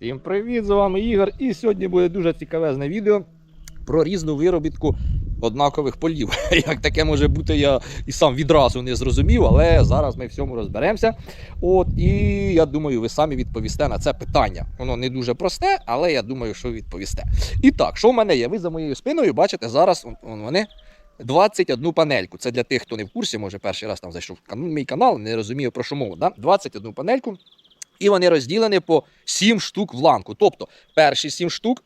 Всім привіт! З вами Ігор. І сьогодні буде дуже цікавезне відео про різну виробітку однакових полів. Як таке може бути, я і сам відразу не зрозумів, але зараз ми в цьому розберемося. От і я думаю, ви самі відповісте на це питання. Воно не дуже просте, але я думаю, що відповісте. І так, що в мене є? Ви за моєю спиною бачите зараз он- он вони. 21 панельку. Це для тих, хто не в курсі, може перший раз там зайшов в мій канал, не розумію про що мова. Да? 21 панельку. І вони розділені по 7 штук в ланку. Тобто перші 7 штук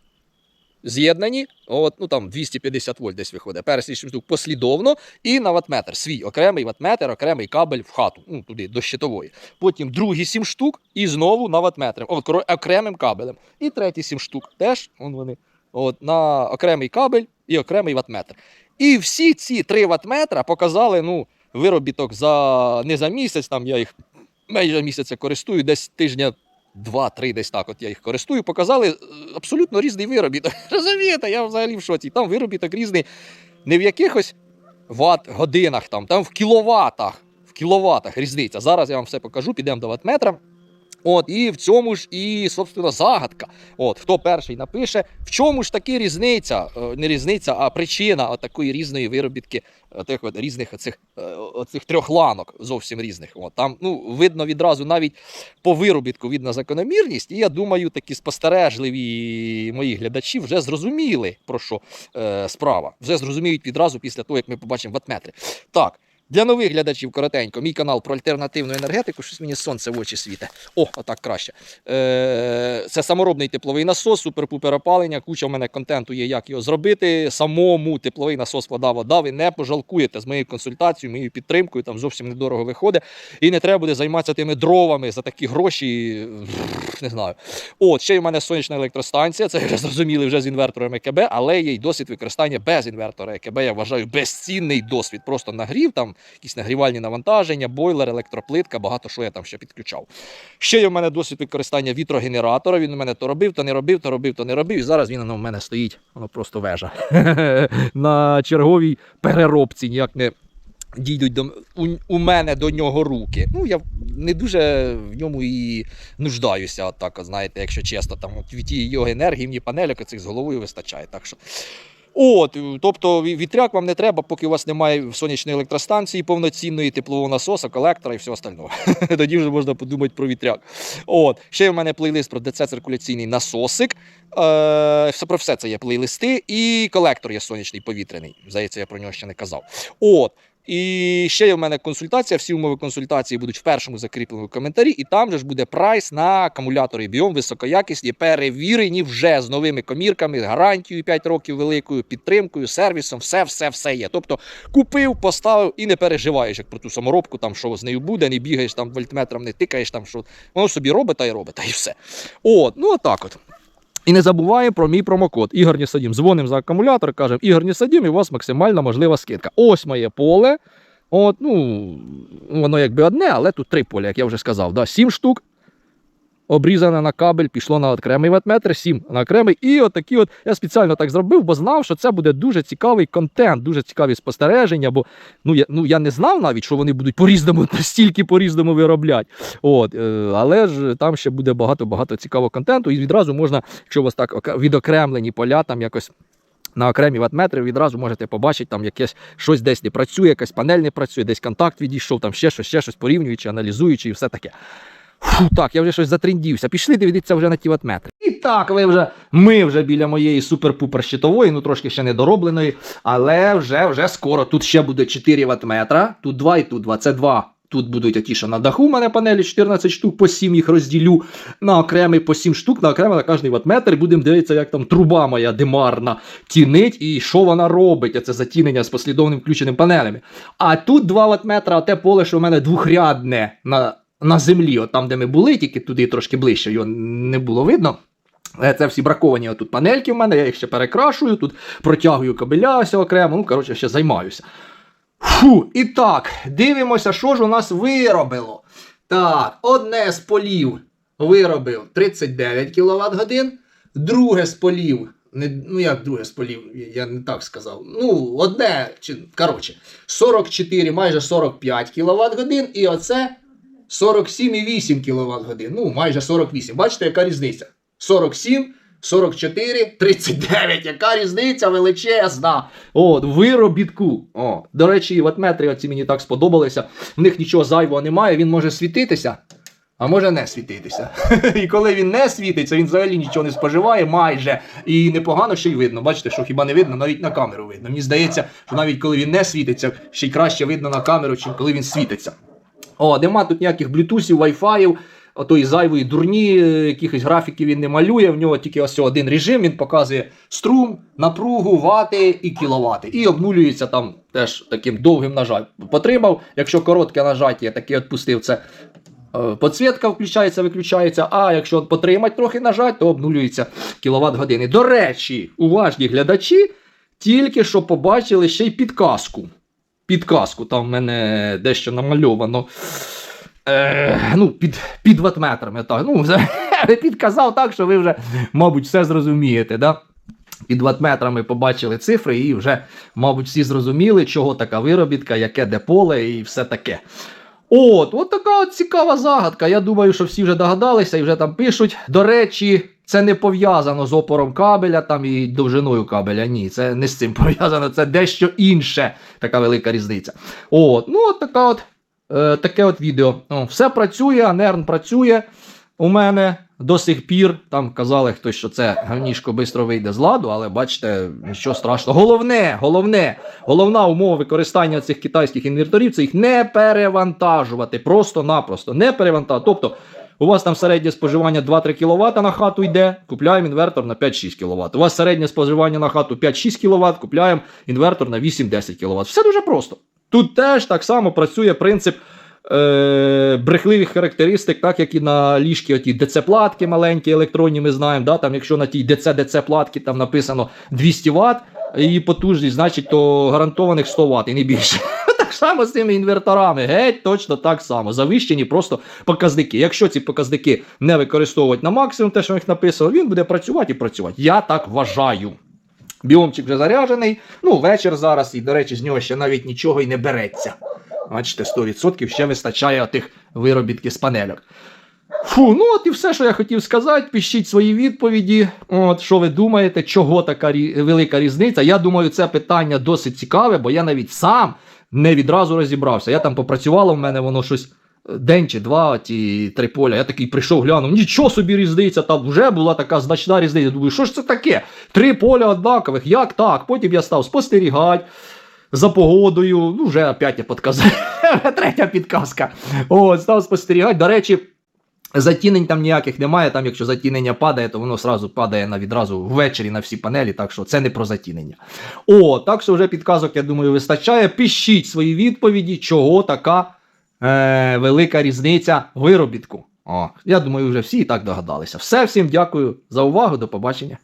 з'єднані, от, ну там 250 вольт десь виходить. Перші 7 штук послідовно і на ватметр. Свій окремий ватметр, окремий кабель в хату, ну туди до щитової. Потім другі 7 штук і знову на ватметр, окремим кабелем. І треті 7 штук теж вон вони. От, на окремий кабель і окремий ватметр. І всі ці 3 ватметра показали ну, виробіток за не за місяць, там я їх майже місяця користую, десь тижня два-три, десь так. От я їх користую. Показали е, абсолютно різний виробіток. Розумієте, я взагалі в шоці. Там виробіток різний не в якихось ват годинах, там, там в кіловатах. В кіловатах різниця. Зараз я вам все покажу, підемо до ватметра. От, і в цьому ж і, собственно, загадка. От, хто перший напише, в чому ж таки різниця, е, не різниця, а причина такої різної виробітки е, тих різних оцих, е, оцих трьох ланок, зовсім різних. От, там ну, видно відразу навіть по виробітку видна закономірність, і я думаю, такі спостережливі мої глядачі вже зрозуміли, про що е, справа. Вже зрозуміють відразу після того, як ми побачимо ватметри. Так. Для нових глядачів коротенько, мій канал про альтернативну енергетику, щось мені сонце в очі світе. О, отак краще. Е, це саморобний тепловий насос, супер-пупер опалення. Куча в мене контенту є, як його зробити. Самому тепловий насос вода, вода. Ви не пожалкуєте з моєю консультацією, моєю підтримкою, там зовсім недорого виходить. І не треба буде займатися тими дровами за такі гроші. Не знаю. От, ще й в мене сонячна електростанція, це вже зрозуміли вже з інвертором ЕКБ, але є й досвід використання без інвертора ЕКБ. Я вважаю безцінний досвід. Просто нагрів, там якісь нагрівальні навантаження, бойлер, електроплитка, багато що я там ще підключав. Ще є в мене досвід використання вітрогенератора. Він у мене то робив, то не робив, то робив, то не робив. І зараз він воно в мене стоїть. Воно просто вежа. На черговій переробці ніяк не. Дійдуть до у, у мене до нього руки. Ну, я не дуже в ньому і нуждаюся, так, знаєте, якщо чесно, там від його енергії, мені панельок цих з головою вистачає. Так що. От, тобто вітряк вам не треба, поки у вас немає сонячної електростанції, повноцінної теплового насоса, колектора і все остального. Тоді вже можна подумати про вітряк. От, ще в мене плейлист про ДЦ-циркуляційний насосик. Е, про все це є плейлисти, і колектор є сонячний повітряний. Здається, я про нього ще не казав. От. І ще є в мене консультація. Всі умови консультації будуть в першому закріпленому коментарі, і там же ж буде прайс на акумулятори біом високоякісні, перевірені вже з новими комірками, гарантією 5 років великою, підтримкою, сервісом. Все, все, все є. Тобто купив, поставив і не переживаєш, як про ту саморобку, там що з нею буде, не бігаєш там вольтметром, не тикаєш там, що воно собі робить та й робить, та і все. От, ну отак от. І не забуваємо про мій промокод Ігор Нісадім. Дзвонимо за акумулятор, кажемо Ігор Нісадім, і у вас максимальна можлива скидка. Ось моє поле. От, ну, воно якби одне, але тут три поля, як я вже сказав. Да? Сім штук. Обрізане на кабель, пішло на окремий ватметр, 7 на окремий. І отакі от я спеціально так зробив, бо знав, що це буде дуже цікавий контент, дуже цікаві спостереження. Бо ну я, ну, я не знав навіть, що вони будуть по-різному, настільки по-різному виробляти. От, е, але ж там ще буде багато-багато цікавого контенту. І відразу можна, якщо у вас так відокремлені поля, там якось. На окремі ватметри відразу можете побачити, там якесь щось десь не працює, якась панель не працює, десь контакт відійшов, там ще щось, ще щось порівнюючи, аналізуючи і все таке. Фу, так, я вже щось затріндівся. Пішли дивитися вже на ті ватметри. І так, ви вже, ми вже біля моєї супер-пупер щитової, ну трошки ще не доробленої, але вже, вже скоро. Тут ще буде 4 ватметра, тут 2 і тут 2. Це 2. Тут будуть ті, що на даху в мене панелі 14 штук, по 7 їх розділю на окремий по 7 штук, на окремий на кожний ватметр. Будемо дивитися, як там труба моя димарна тінить і що вона робить. Оце затінення з послідовним включеним панелями. А тут 2 ватметра, а те поле, що в мене двохрядне на, на землі, от там, де ми були, тільки туди трошки ближче, його не було видно. Е, Це всі браковані отут панельки в мене, я їх ще перекрашую, тут протягую кабеля окремо, ну, коротше, ще займаюся. Фу, і так, дивимося, що ж у нас виробило. Так, одне з полів виробив 39 кВт годин, друге з полів, не, ну як друге з полів, я не так сказав. Ну, одне, чи, коротше, 44, майже 45 кВт годин, і оце 47,8 кВт годин. Ну, майже 48. Бачите, яка різниця? 47, 44, 39. Яка різниця величезна. От, виробітку. О, до речі, ватметри оці мені так сподобалися. В них нічого зайвого немає, він може світитися. А може не світитися. І коли він не світиться, він взагалі нічого не споживає майже. І непогано ще й видно. Бачите, що хіба не видно, навіть на камеру видно. Мені здається, що навіть коли він не світиться, ще й краще видно на камеру, чим коли він світиться. О, нема тут ніяких блютусів, вайфаїв, отої зайвої дурні, е, якихось графіків він не малює. В нього тільки ось один режим, він показує струм, напругу, вати і кіловати. І обнулюється там теж таким довгим нажаттям. Потримав, якщо коротке нажаття, таке відпустив це. е, Подсвітка включається, виключається, а якщо потримати трохи нажать, то обнулюється кіловат години. До речі, уважні глядачі тільки що побачили ще й підказку. Підказку, там в мене дещо намальовано. Е, ну, під, під ватметрами. Так. Ну, підказав так, що ви вже, мабуть, все зрозумієте. Да? Під ватметрами побачили цифри і вже, мабуть, всі зрозуміли, чого така виробітка, яке де поле і все таке. От, от така от цікава загадка. Я думаю, що всі вже догадалися і вже там пишуть. До речі, це не пов'язано з опором кабеля там і довжиною кабеля. Ні, це не з цим пов'язано, це дещо інше. Така велика різниця. От, ну от така от, е, таке от відео. О, все працює, Анерн працює у мене до сих пір. Там казали хтось, що це гавнішко швидко вийде з ладу, але бачите, нічого страшного. Головне, головне, головна умова використання цих китайських інверторів це їх не перевантажувати. Просто-напросто. Не перевантажувати. Тобто. У вас там середнє споживання 2-3 кВт на хату йде, купляємо інвертор на 5-6 кВт. У вас середнє споживання на хату 5-6 кВт, купляємо інвертор на 8-10 кВт. Все дуже просто. Тут теж так само працює принцип е, брехливих характеристик, так як і на ліжки оті ДЦ-платки маленькі, електронні, ми знаємо. Да? Там, якщо на тій ДЦ-ДЦ-платки там написано 200 Вт, її потужність, значить, то гарантованих 100 Вт і не більше. Так само з цими інверторами, геть точно так само. Завищені просто показники. Якщо ці показники не використовувати на максимум, те, що в написано, він буде працювати і працювати. Я так вважаю. Біомчик вже заряджений. Ну, вечір зараз, і, до речі, з нього ще навіть нічого і не береться. Бачите, 100% ще вистачає тих виробітків з панельок. Фу, ну от і все, що я хотів сказати. Пишіть свої відповіді. От що ви думаєте, чого така рі... велика різниця? Я думаю, це питання досить цікаве, бо я навіть сам не відразу розібрався. Я там попрацювала, в мене воно щось е, день чи два, ті три поля. Я такий прийшов, глянув, нічого собі різниця, там вже була така значна різниця. Думаю, що ж це таке? Три поля однакових, як так? Потім я став спостерігати. За погодою, ну вже опять я підказав. Третя підказка. От, став спостерігати. До речі, Затінень там ніяких немає. Там, якщо затінення падає, то воно сразу падає на відразу ввечері на всі панелі, так що це не про затінення. О, так що вже підказок, я думаю, вистачає. Пишіть свої відповіді, чого така е, велика різниця виробітку. О, я думаю, вже всі і так догадалися. Все, всім дякую за увагу, до побачення.